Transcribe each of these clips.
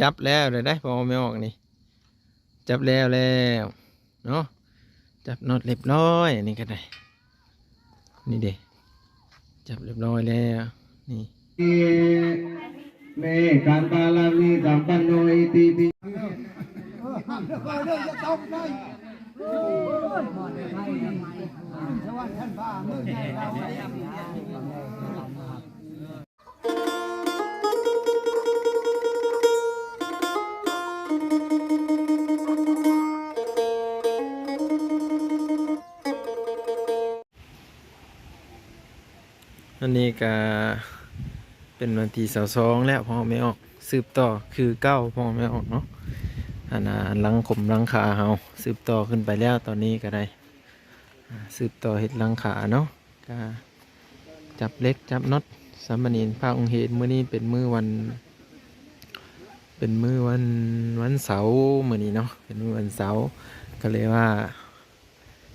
จับแล้วเลยได้พอไม่ออกนี่ จับแล้วแล้วเนาะจับน็อตเรียบร้อยอันนี้ก็ได้นี่เด้จับเรียบร้อยแล้วนี่เมกันบาลามีสัมปันโนอิติปิอั นนี้ก็เป็นวันที่เสาสองแล้วพอไม่ออกสืบต่อคือเก้าพอไม่ออกเนาะอันน่ะหลังขมลังขาเฮาสืบต่อขึ้นไปแล้วตอนนี้ก็ได้สืบต่อเห็ดลังขาเนาะก็จับเล็กจับน็อตสามเณรภาคองค์เหตุมื้อนี้เป็นมื้อวัน เป็นมื้อวันวันเสาร์มื้อนี้เนาะเป็นมื้อวันเสาร์ก็เลยว่า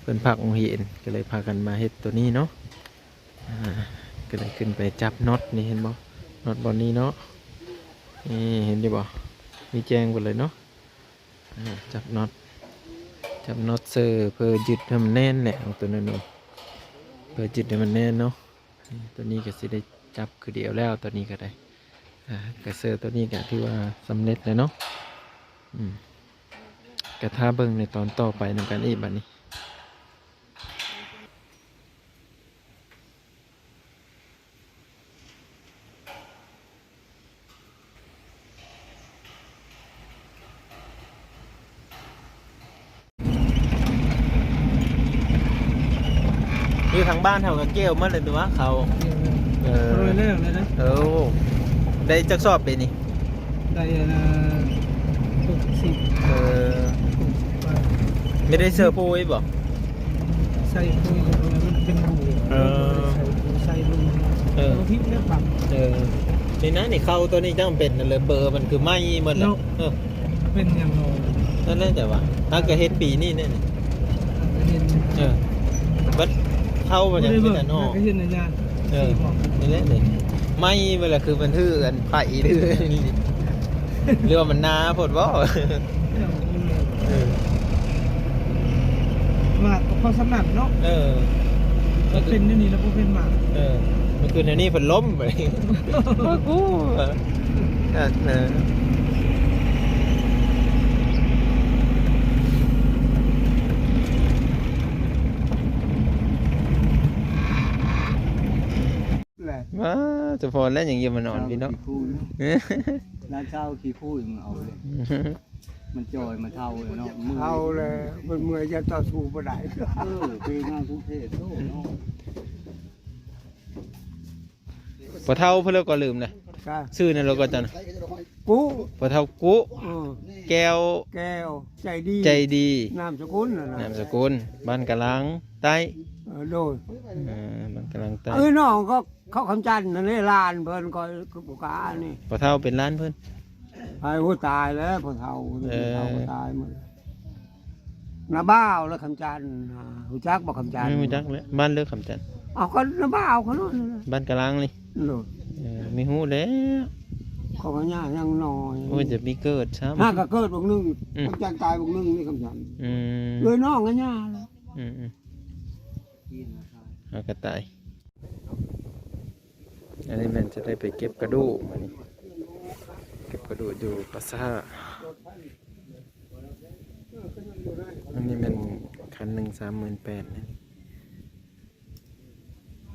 เป็นภาคองค์เหตุก็เลยพากันมาเฮ็ดตัวนี้เนาะ ก็เลยขึ้นไปจับน็อตนี่เห็นบ่น็อตบอลนี้เนาะนี่เห็นดิบ่มีแจ้งหมดเลยเนาะจับน็อตจับน็อตเซอร์เพื่อยึดให้มันแน่นแหละตัวนั้นเนเพื่อยึดให้มันแน่นเนาะตัวนี้ก็สิได้จับคือเดียวแล้วตัวนี้ก็ได้อ่ากระเซอร์ตัวนี้ก็ถือว่าสำเร็จแล้วเนาะอืมกระทาเบิ่งในตอนต่อไปนำกันอีกบัดนี้ อยู่ทางบ้านเท่ากับเกลเมื่อเลยตัวเขาเออโรยเลิกเลยนะเออได้จักสอบเลยนี่ได้ละหกสิบเออไม่ได้เสื้อปูไว้บอกใส่คุยกับมันเป็นหูเออใส่บุญเออพิษเลือกปรับเออนี่นะนี่เข้าตัวนี้จังเป็นนั่นเลยเบอร์มันคือไม่หมดแล้วเนาะเออเป็นอย่างโนนั่นแหละแต่ว่าถ้าเกิดเฮ็ดปีนี่เนี่ยประเด็นเออบัด เข้ามาจากไม่ที่ได้นั่นเบิเนาะกก็ยืนในงานเออนี่แหละนี่ไม่เวลาคือมันทื่อกันไผ่ทื่อเรือมันนาพดว่าเออมาพอสมัครเนาะเออก็เป็นนี่แล้วก็เป็นหมากเออมันคือในนี้เพิ่นล้มไปกูอะเออ แหละมาจะพอแล้วอย่างเงี้ยมันนอนพี่เนาะขี้คู่ร้านเช่าขี้คู่มึงเอาเลย มันจอยมันเท่าเลยเนาะมือเอาเลยมันเมื่อยจะต่อสู้บ่ได้เออเพลงงานกรุงเทพโอ้เนาะพอเท่าเพื่อนเราก็ลืมนะก็ชื่อนั่นเราก็จันกูพอเท่ากุเออแก้วแก้ว ใจดี ใจดี นามสกุลน่ะนะนามสกุล บ้านกะลัง ใต้เออ โดยเออบ้านกะลังใต้เอ้ยน้องก็เขาคำจันทน์นั่นนี่ลานเพิ่นก็คือบุกานี่พอเท่าเป็นร้านเพื่อนไอ้หัวตายแล้วพอเฒ่าเออ เฒ่าก็ตายหมดนาบ้าวแล้วคำจันทน์อ่ารู้จักบ่คำจันทน์ไม่รู้จักเลยบ้านเลือกคำจันทน์เอาก็นาบ้าวเขาโน่นน่ะบ้านกะลังนี่โดยเออไม่หู้แล้วเขาก็ย่ายังน้อยโอ้ยจะมีเกิดซ้ห้าก็เกิดบกหนึงอืมคำจันทน์ตายบกหนึงนี่คำจันทน์ำอืมเลยน้องก็ย่าเลยอืมอืม เอากระต่าย อันนี้มันจะได้ไปเก็บกระดูกมานี่เก็บกระดูกอยู่ปัสสาวะอันนี้มันคันหนึ่งสามหมื่นแปดนะ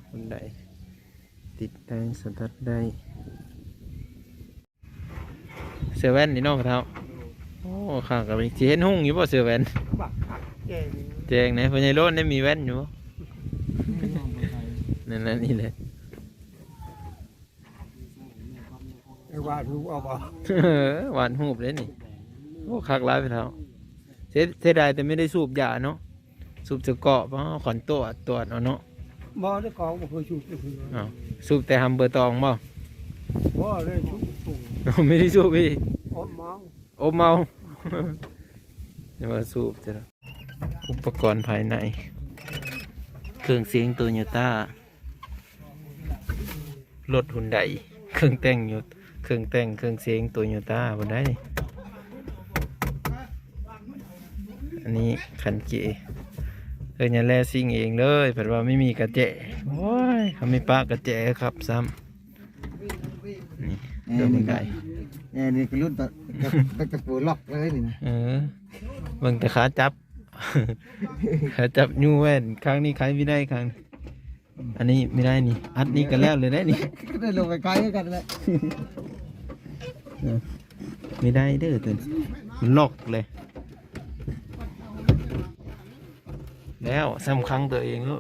คนใดติดได้สตาร์ทได้ เสือแว่นนี่เน้องเท้าโอ้ข้างกับอีกทีเห็นหุ่งอยู่ป่ะเสือแว่นบักแก่นี่แจงนะพญายโรดได้มีแว่นอยู่บ่ นั่นนั่นนี่แหละไอ้ว่าถูกเอาบ่หวานหูบเลยนี่โอ้คักร้ายไปเท้าเสียเสียดายแต่ไม่ได้สูบยาเนาะสูบจะเกาะเพราะขอนตัวจตรวจเอาเนาะบ่ได้กองบ่เคยชุบเลยคืออ้าวสูบแต่ฮัมเบอร์ตองบ่ บ่ได้ชุบสูงไม่ได้สูบพี่อมเมาโอเมาเดี๋ยวมาสูบจะอุปกรณ์ภายใน เครื่องเสียงโตโยต้า รถหุ่นใดเครื่องแต่งอยู่เครื่องแต่งเครื่องเสียงตัวโยต้าบนได้นี่อันนี้ขันเกเอ้ยอย่าแลซิ่งเองเลยแปลว่าไม่มีกระเจโอ้ยเขาไม่ปะกระเจครับซ้ำนี่เดินบันไดเอ้นี่คือรุ่นตะตะกระปูล็อกเลยนี่นะเออเบิ่งแต่ขาจับขาจับยูแว่นครั้งนี้ใครไม่ได้ครั้ง อันนี้ไม่ได้นี่ อัดนี้กันแล้วเลยได้นี่ก็ได้ลงไปไกลกันเลยไม่ได้เด้อตัวมันล็อกเลย แล้วสำคัญตัวเองแล้ว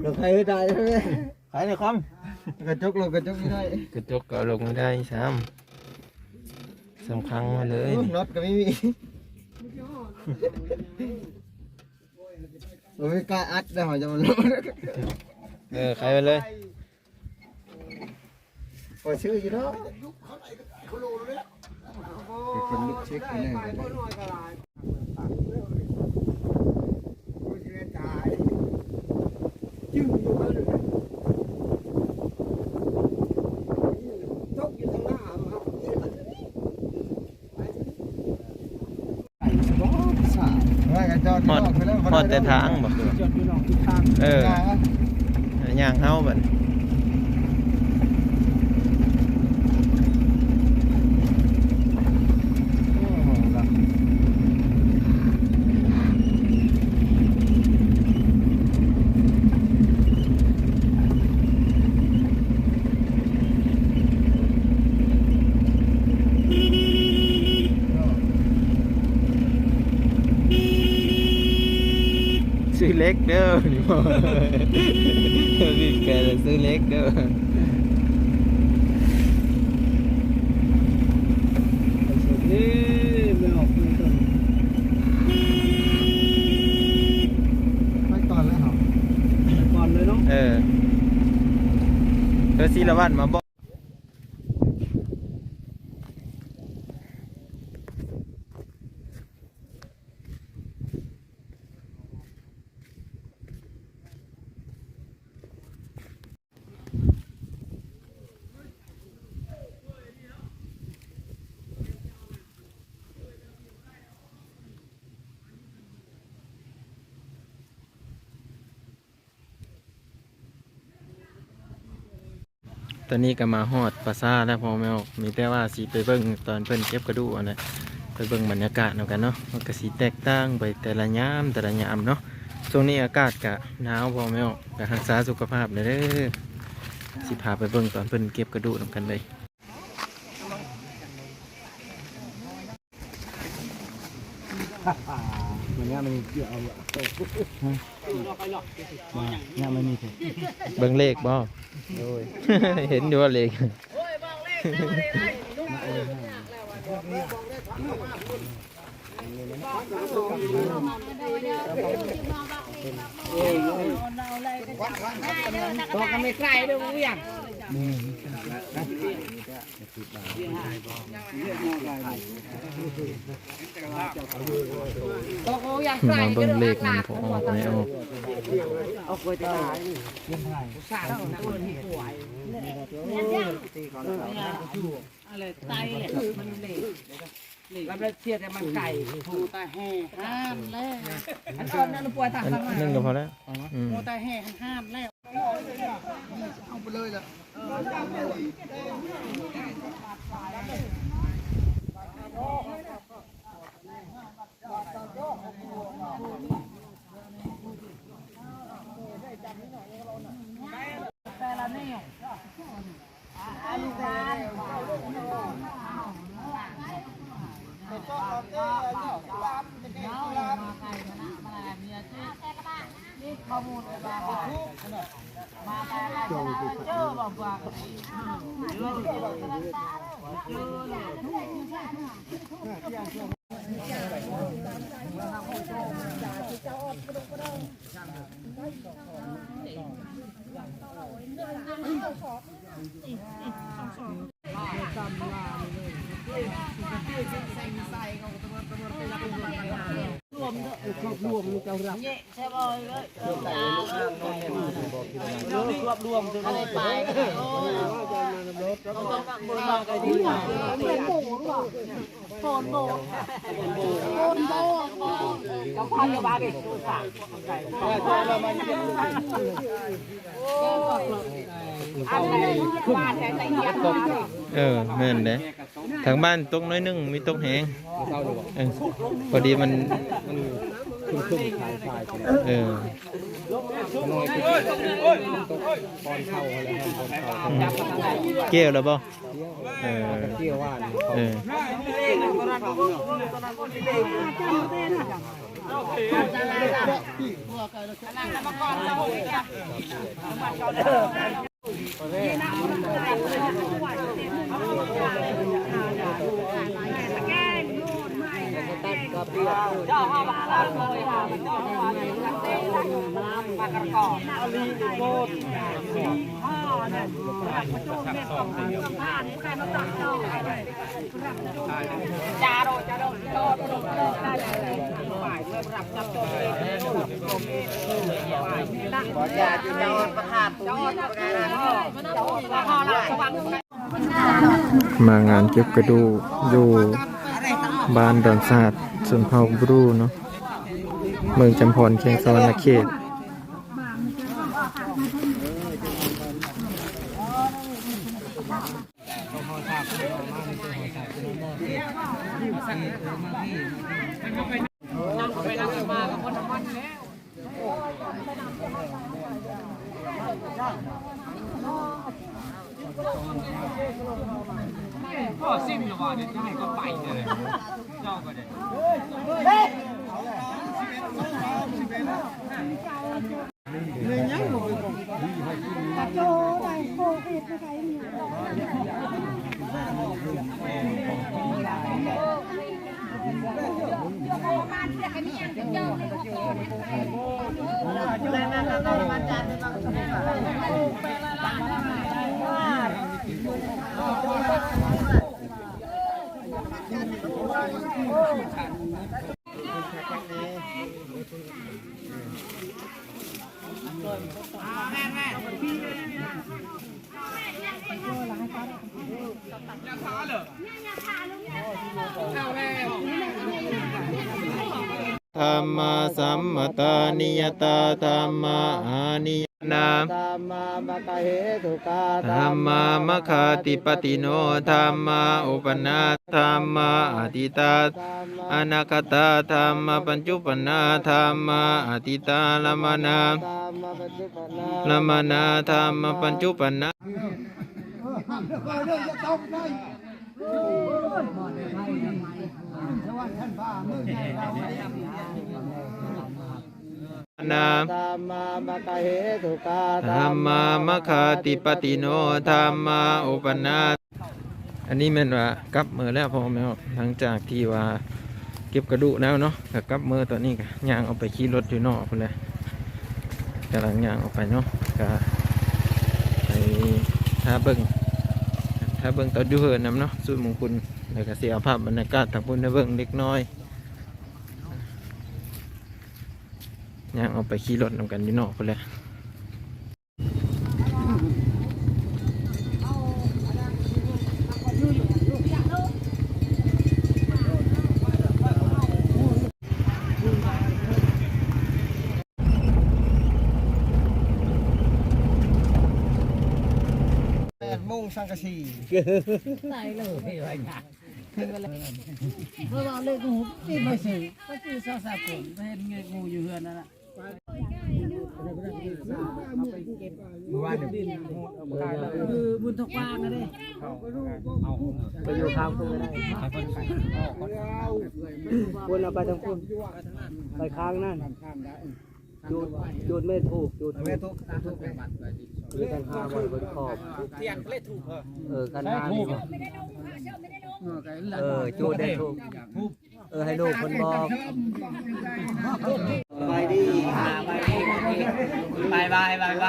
เราใครไม่ได้ใช่ไหมใครในคอมกระจกลงกระจกไม่ได้ กระจกก็ลงไม่ได้ซ้ำสำคัญมาเลยน็อตก็ไม่มี เราไม่กล้าอัดได้หอยจะมันลงเออใครไปเลยพอชื่ออยู่เนาะคนลุกเช็คแน่ว่ากันจอด ฮอดฮ อดแต่ทางบอกจอดอยู่นอกทิศทางเออย่างเฮาบัดซื้อเล็กเด้อ นี่บอกบีบแกจะซื้อเล็กเด้อนี่ไม่ออกไม่ต้นไปก่อนแล้วเหรอไปก่อนเลยเนาะเออเธอศิลวัตมาบอก ตอนนี้ก็มาฮอดปราสาทแล้วพอแมวมีแต่ว่าสีไปเบิ่งตอนเพิ่นเก็บกระดูกอะนะไปเบิ่งบรรยากาศเนากันเนาะมันก็สีแตกต่างไปแต่ละยามแต่ละยามเนาะช่วงนี้อากาศก็หนาวพอแมวก็รักษาสุขภาพเด้อเด้อสิพาไปเบิ่งตอนเพิ่นเก็บกระดูกนำกันเลยมันเนี่ยมันเกี่ยวเอาเนี่ยมันมีเถอะเบิ่งเลขบ่ เห็นอยู่ว่าเลขตัวก็ไม่ใกล้ด้วยมึงอย่าง ตัวก็อย่างใกล้มาเบิ่งเลขมันพอออกไม่ออกเอาไปตายสาดเอานะคนที่ป่วยอะไรไตมันเละแล้วเราเสียแต่มันไก่ผูตาแห่ห้ามแล้วอันตอนนั้นป่วยทางอันทานึงก็พอแล้วอืมผูตาแห่ห้ามแล้วเมเด้อค รอบรวมเจ้า รับเนี่ยใช่บ่เอ้ยเออตาเออค รอบรวมอะไรไปโอ้ยต้องต้องบุญมากันดีกว่าเป็นหมูหรอโฟนโบโฟนโบเจ้าพันกับบ้าดิตัวสามไก่อะไรบ้านแท้ใจเย็นเออแม่นเด้ทางบ้านตกน้อยหนึงมีตกแหงเออพอดีมัน เออเกี่ยวแล้วบ่เออเกี่ยวว่าเออเจ้าห้าบาทเลยค่ะเจ้าห้าบาทเลยค่ะเต้นน้ากระกอบอลีโกดห้าเนี่ยจาโรจาโรโดโดโดได้เลยฝ่เออรับจับตัวเองขอญาติโยนประทานตัวประทาเจ้าประทานะสว่าง มางานเก็บกระดูกอยู่บ้านดอนศาสตร์ ส่วนเผาบรูเนาะเมืองจำพรเคียงสวรรณเขตนั่งไปนั่งมา กับคนน้ำมันแล้วก็ซิมละว่าเนี่ยจะให้ก็ไปเลยเจ้าก็ได้ ธรรมาสัมมตานิยตาธรรมาอานิย นาตามมาบกเหตุกาธรรมามคาติปติโนธรรมาอุปนาธรรมาอติตาอนาคตาธรรมปัญจุปนาธรรมาอติตาลมานาตามมาปัจจุบันนาลมานาธรรมปัญจุปนา นาตามมาบกเหตุกาธรรมามคาติปติโนธรรมาอุปนาอันนี้แม่นว่ากลับมือแล้วพอแม่หลังจากที่ว่าเก็บกระดูกแล้วเนาะก็กลับมือตัวนี้ก็ย่างเอาไปขี่รถอยู่นอกพุ่นแหละกำลังย่างออกไปเนาะก็ไปถ้าเบิ่งถ้าเบิ่งตอนอยู่เหินนำเนาะสุดมงคลแล้วก็เสียภาพบรรยากาศทางพุ่นให้เบิ่งเล็กน้อย ย่างเอาไปขี่รถนำกันอยู่นอกพุ่นแหละแปดโมงสังกะสีตายเลยไว้นะเมื่อวานเลยกูที่ไม่สื่อก็คือซาซาผมเห็นเงยงูอยู่เฮือนนั่นแหละ มื่อวานเนี่ยคือบุญทกวางนะเดิไปอยู่ข้างคุณไม่ได้คุณเอาไปทางคุณไปข้างนั่นจูดจูดไม่ถูกจูดไม่ถูกมีกันหาบนบนขอบเทียนเล่ถูกเออกันหาถูกเออจูดได้ถูกเออให้ลูกคนบอก ไปไปไปไป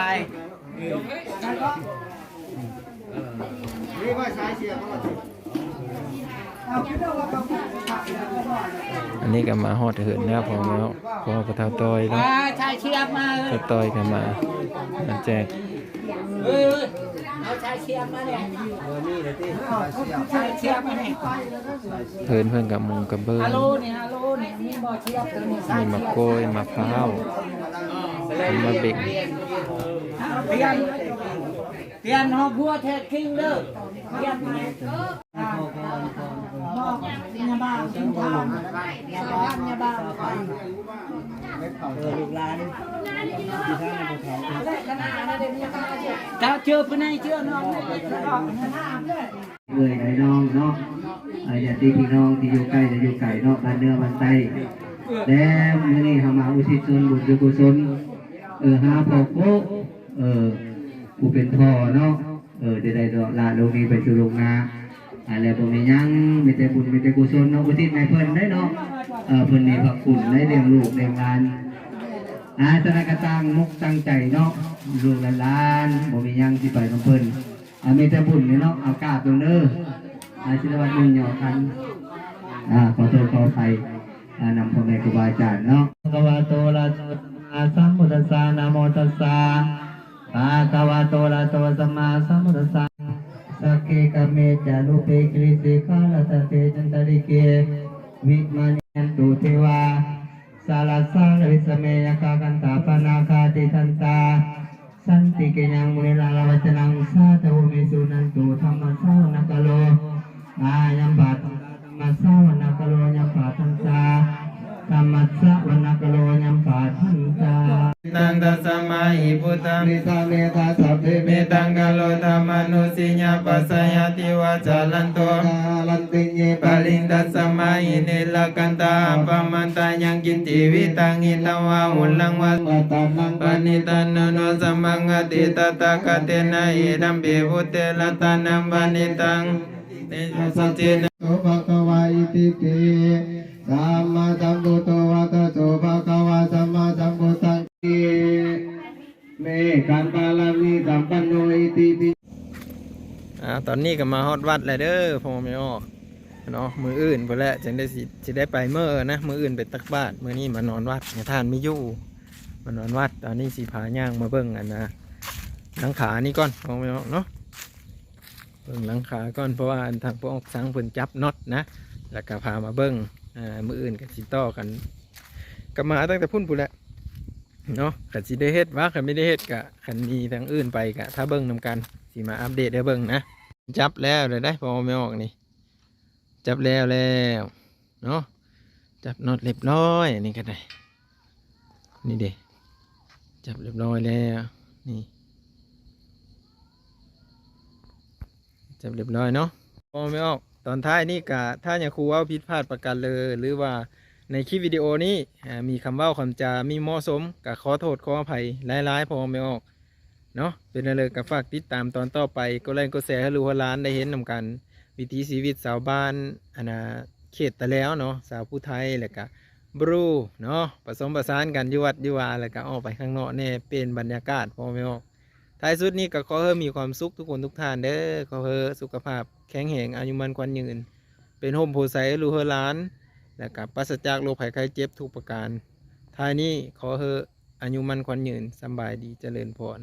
อันนนี้ก็มาฮอดเหินแล้วพอแล้วพอพระเท่าต้อยเนาะชายเชียบมาพระต้อยก็มามาแจกเฮ้ยเอาชายเชียบมาเนี่ยชายเชียบมาเนี่ยเพิ่นเพิ่นกับมุงกับเบิ้งฮัลโหลเนี่ยฮัลโหลเนี่ยมีบ่อเชียบตัวนี้ชายมีเชีมะยบกล้วยมะพร้าว มาเบ่งเปลี่ยนเปลี่ยนหอบหัวเทศคิงเด้อเปลี่ยนใหมบอกยาบ้ากินทานยาบ้ายาบ้าเออลูกหลานที่ท่านในเขาถ้าเชื่อปนายเชื่อน้องเนี่ยออกหน้าเลยเมื่อยไหนน้องเนาะอาญาติพี่น้องที่อยู่ใกล้จะอยู่ไกลเนาะบ้านเนื้อบ้านไตแล้วมื้อนี้เฮามาอุทิศส่วนบุญกุศล เออหาพ่อโคเออผู้เป็นพ่อเนาะเออจะได้ดอกลาลงนี้ไปสู่โรงนาอะไรบ่มียังมีแต่บุญมีแต่กุศลเนาะอุทิศให้เพิ่นได้เนาะเออเพิ่นมีพระคุณได้เลี้ยงลูกเลี้ยงหลานอาสนะกตังมุกตั้งใจเนาะลูกหลานๆบ่มียังสิไปกับเพิ่นอามีแต่บุญเนาะเอากาบตรงเด้ออาชิรวัตรมุ่งหยอกันอ่าขอโทษขออภัยอ่านำพ่อแม่ครูบาอาจารย์เนาะภะคะวะโตอะระหะโต สัมพุทธัสสะนะโมตัสสะภะคะวะโตอะระโตสัมมาสัมพุทธัสสะสักเกกเมจารุเปกริสิกาลตเตจันตริเกวิมานิยันตุเทวาสาลาสังวิสเมยกากันตาปนาคาติทันตาสันติเกยังมุนิลาลวัจนังสาธุมิสุนันตุธรรมสาวนกโลอายัมปาตังธรรมสาวนกโลยัมปาทันตา ธรรมสาวนกโลยัมปาทันตาตังตัสมาหิพุทธังเมตตาเมตตาสัพเพเมเมตตังกะโลธรรมนุสิญญาปัสสยติวาจาลันโตตาลันติเยปาลินตัสมาหิเนลกันตาปมันตายังกินติวิตังหิตวาหุลังวามาตานังปณิตันโนสัมมังอติตตะกะเตนะเอดัมเบพุเตละตานัมปณิตัง เตสัจเจนะโสภะคะวาอิติปิสัมมาสัมพุทโธวะตะโสภะคะวาสัมมาสัมพุทธังกิเมกันปาลามิสัมปันโนอิติปิอ่าตอนนี้ก็มาฮอดวัดแล้วเด้อพ่อไม่ออกเนาะมืออื่นไปแล้วจึงได้สิสิได้ไปเมื่อนะมืออื่นไปตักบาตรมือนี้มานอนวัดเนี่ยท่านไม่ยู่มานอนวัดตอนนี้สีผาย่างมาเบิ่งอันนะหลังขานี่ก่อนพ่อไม่ออกเนาะ เบิ่งหลังขาก่อนเพราะว่าทางพวกสังเพิ่นจับน็อตนะแล้วก็พามาเบิ่งอ่ามืออื่นกับสิต่อกันก็มาตั้งแต่พุ่นพุ่นแหละเนาะขันสิได้เฮ็ดว่าขันไม่ได้เฮ็ดกะขันมีทางอื่นไปกะถ้าเบิ่งนำกันสิมาอัปเดตให้เบิ่งนะจับแล้วเลยได้พอไม่ออกนี่จับแล้วแล้วเนาะจับน็อตเรียบร้อยนี่ก็ได้นี่เด้จับเรียบร้อยแล้วนี่ จับเรียบร้อยเนาะพอไม่ออกตอนท้ายนี่กะถ้าอย่าครูว่าผิดพลาดประกันเลย หรือว่าในคลิปวิดีโอนี้อ่มีคำว่าคำจามีเหมาะสมกะขอโทษขออภัยหลายๆพอไม่ออกเนาะเป็นอะไรกับฝากติดตามตอนต่อไปก็ไลค์ก็แชร์ให้รู้ว่าร้านได้เห็นนำกัน วิถีชีวิตสาวบ้านอนนาเขตตะแล้วเนาะสาวผู้ไทยแล้วก็บรูเนาะผสมประสานกันอยุวัดอยุวาแล้วก็ออกไปข้างนอกเนี่ยเป็นบรรยากาศพอไม่ออก ท้ายสุดนี้ก็ขอให้มีความสุขทุกคนทุกท่านเด้อขอให้สุขภาพแข็งแรงอายุมันกวันยืน เป็นโฮมโพไซรูเฮอร้าน และกับปราศจากโรคภัยไข้เจ็บทุกประการท้ายนี้ขอให้อายุมันควันยืนสบายดีเจริญพร